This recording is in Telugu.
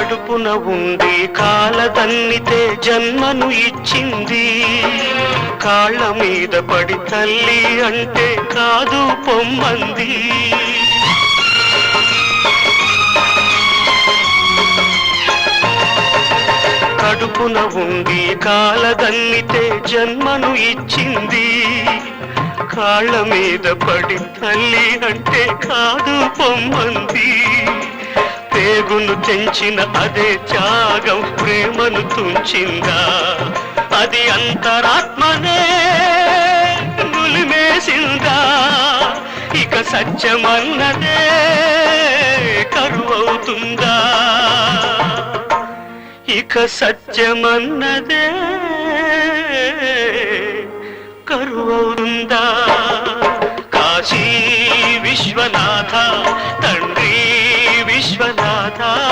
కడుపున ఉండి కాలదన్నితే జన్మను ఇచ్చింది. కాళ్ళ మీద పడి తల్లి అంటే కాదు పొమ్మంది. కడుపున ఉండి కాలదన్నితే జన్మను ఇచ్చింది. కాళ్ళ మీద పడి తల్లి అంటే కాదు పొమ్మంది. వెలుగును తెంచిన అదే త్యాగం ప్రేమను తుంచిందా? అది అంతరాత్మనే గులిమేసిందా ఇక సత్యమన్నదే కరువవుతుందా? ఇక సత్యమన్నదే కరువవుతుందా? కాశీ విశ్వనాథ తండ్రి విశ్వనాథ da